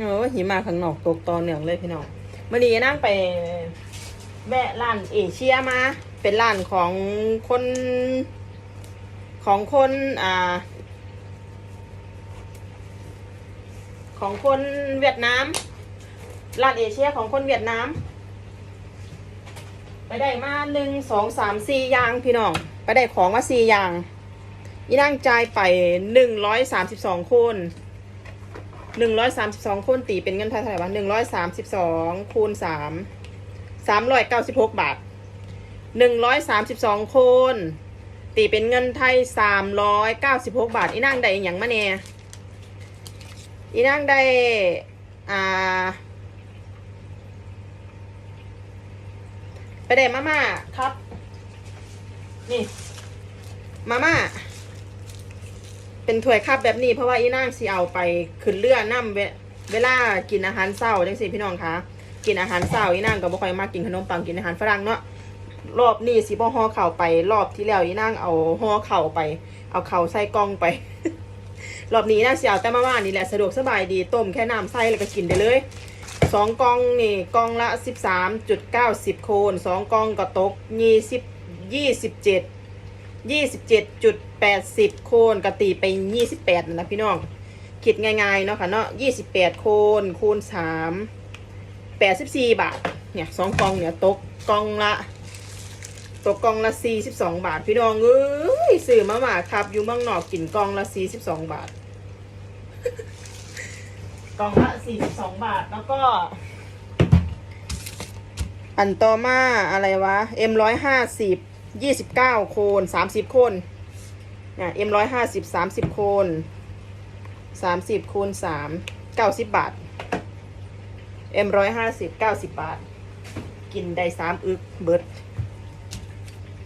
โอ้หิมะข้างนอกตกตอนเหนืองเลยพี่น้องมื่อนี้นั่งไปแวะร้านเอเชียมา เป็นร้านของคนของคนอ่า ของคนเวียดนามร้านเอเชียของคนเวียดนามไปได้มาหนึ่งสองสามสี่อย่างพี่น้อง ไปได้ของมาสี่อย่างอีนั่งจ่ายไปหนึ่งร้อยสามสิบสองคน หนึ่งร้อยสามสิบสองคนตีเป็นเงินไทยเท่าไหร่วะหนึ่งร้อยสามสิบสองคูณสามสามร้อยเก้าสิบหกบาทหนึ่งร้อยสามสิบสองคนตีเป็นเงินไทยสามร้อยเก้าสิบหกบาท อีนั่งได้อย่างมาเนี่ยอีนั่งได้อ่าไปได้มาม่าครับ นี่ มาม่า เป็นถ้วยคับแบบนี้ เพราะว่าอีนางสิเอาไปขึ้นเรือน้ำเวเวลากินอาหารเช้าจังสิพี่น้องคะกินอาหารเช้าอีนางก็บ่ค่อยมากินขนมปังกินอาหารฝรั่งเนาะรอบนี้สิบ่ห่อเข่าไป รอบที่แล้วอีนางเอาห่อเข่าไป เอาเข่าใส่กล่องไป รอบนี้น่าสิเอาแต่มาม่านี่แหละสะดวกสบายดีต้มแค่น้ำใส่แล้วก็กินได้เลยสองกล่องนี่กล่องละสิบสามจุดเก้าสิบโคนสองกล่องก็ตกยี่สิบยี่สิบเจ็ด ยี่สิบเจ็ดจุดแปดสิบโคนก็ตีไปยี่สิบแปดนะพี่น้องคิดง่ายๆเนาะค่ะเนาะยี่สิบแปดโคนคูณสามแปดสิบสี่บาท เนี่ยสองกล่องเนี่ยตกกล่องละตกกล่องละสี่สิบสองบาท พี่น้องเอ้ยซื้อมาหมาครับ อยู่เมืองนอกกินกล่องละสี่สิบสองบาทกล่องละสี่สิบสองบาทแล้วก็ อันต่อมาอะไรวะ M ร้อยห้าสิบ ยี่สิบเก้าโคนสามสิบโคนเนี่ย M ร้อยห้าสิบสามสิบโคนสามสิบคูณสามเก้าสิบบาท M ร้อยห้าสิบเก้าสิบบาท กินได้สามอึกเบิด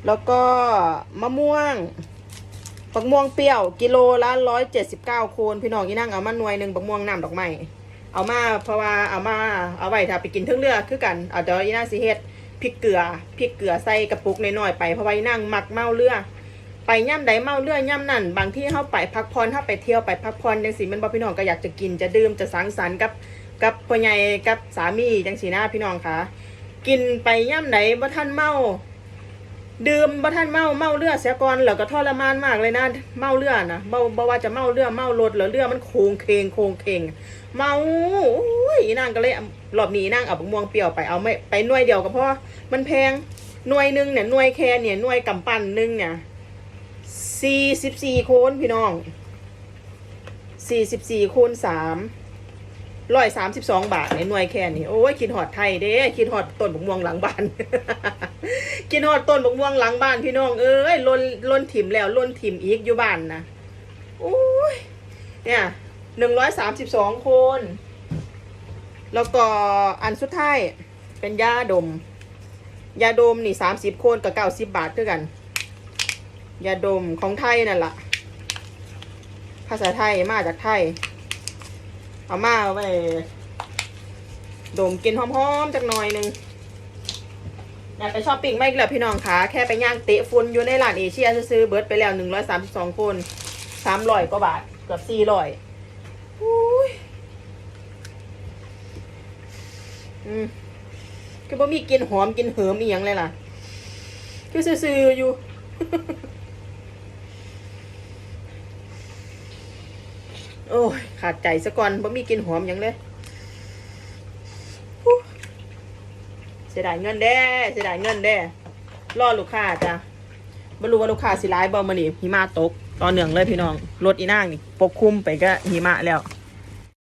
แล้วก็มะม่วงบักม่วงเปรี้ยวกิโลละร้อยเจ็ดสิบเก้าโคนพี่น้องที่นั่งเอามาหน่วยหนึ่งบักม่วงน้ำดอกไม้เอามาเพราะว่าเอามาเอาไว้ถ้าไปกินเทั้งเรือคือกันเอาเดี๋ยวอีนั่งสิเฮ็ด พริกเกลือพริกเกลือใส่กระปุกน้อยๆไปเพราะว่าอีนั่งมักเมาเรือไปย่ำใดเมาเรือย่ำนั่นบางที่เข้าไปพักผ่อนถ้าไปเที่ยวไปพักผ่อนจังสีมันบอกพี่น้องก็อยากจะกินจะดื่มจะสังสรรค์กับกับพ่อใหญ่กับสามีจังสีหน้าพี่น้องคะกินไปย่ำไหนบ่ท่านเมา ดื่มบ่ท่านเมาเมาเรือดเสียก่อนแล้วก็ทรมานมากเลยนะเมาเรือดนะเมาบ่ว่าจะเมาเรือดเมารถหรือเรือดมันโค้งเคงโค้งเคงเมาโอ้ยนางก็เลยรอบหนีนางเอาบักม่วงเปรี้ยวไปเอาไม่ไปหน่วยเดียวก็พอมันแพงหน่วยหนึ่งเนี่ยหน่วยแค่เนี่ยหน่วยกำปั้นหนึ่งเนี่ยสี่สิบสี่โคนพี่น้องสี่สิบสี่คูณสาม ร้อยสามสิบสองบาทในหน่วยแค่นี้โอ้ยคิดหอดไทยเด้คิดหอดต้นบกม่วงหลังบ้าน กินฮอดต้นบกม่วงหลังบ้านพี่น้องเอ้ยล้นล้นถิ่มแล้วล้นถิ่มอีกอยู่บ้านนะโอ้ยเนี่ยหนึ่งร้อยสามสิบสองคน แล้วก็อันสุดท้ายเป็นยาดม ยาดมนี่สามสิบคนกับเก้าสิบบาทด้วยกัน ยาดมของไทยนั่นแหละภาษาไทยมาจากไทย เอามาไว้ดมกินหอมๆจักหน่อยหนึ่งอยากไปชอปปิ้งไม่อีกแล้วพี่น้องคะแค่ไปย่างเตะฟุนอยู่ในร้านเอเชียซื้อเบิร์ดไปแล้วหนึ่งร้อยสามสิบสองคนสามร้อยกว่าบาทเกือบสี่ร้อยอืมคือบ่มีกินหอมกินเหิมอีหยังเลยล่ะ คือซื่อๆอยู่ โอ้ย ขาดใจซะก่อนบ่มีกินหอมอย่างเลยเสียดายเงินแด้เสียดายเงินแด้รอลูกค้าจ้ะไม่รู้ว่าลูกค้าสิร้ายบ่มานี่หิมะตกตอนเหนืองเลยพี่น้องรถอีนางนี่ปกคลุมไปก็หิมะแล้ว